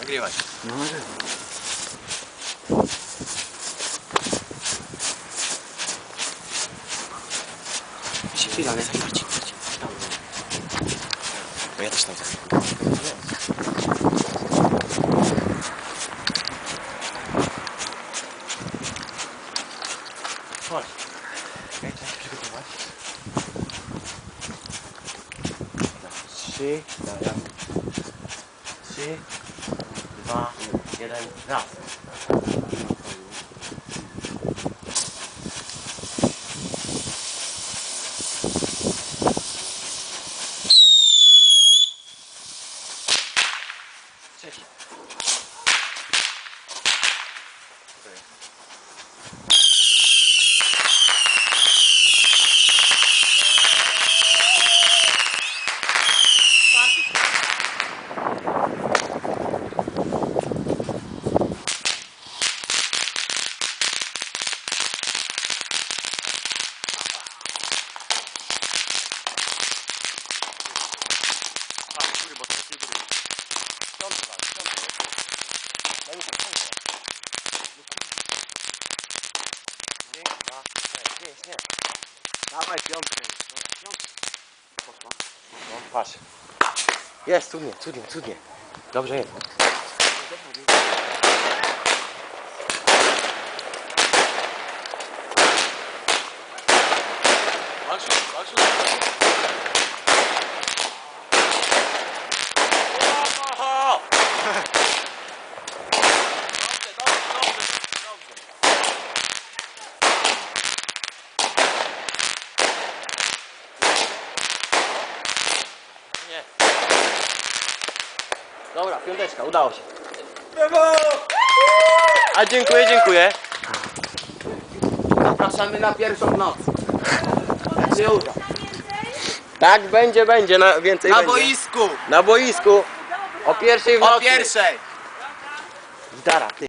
Nagrywaj. No może. Chwila, nie zagrać. Bo ja też tam chcę. Chodź. Czekaj, trzeba się przygotować. Trzy, dobra. 七、八、九、一、十。Dawaj piątkę. Poszła. No, patrz. Jest, cudnie, cudnie, cudnie. Dobrze jest. Walcz, walcz. Nie. Dobra, piąteczka, udało się. A dziękuję, dziękuję. Zapraszamy na pierwszą noc. Jak się uda. Tak, będzie, będzie, na więcej Na będzie. boisku. Na boisku. O pierwszej w O nocy. pierwszej. Zdara, ty.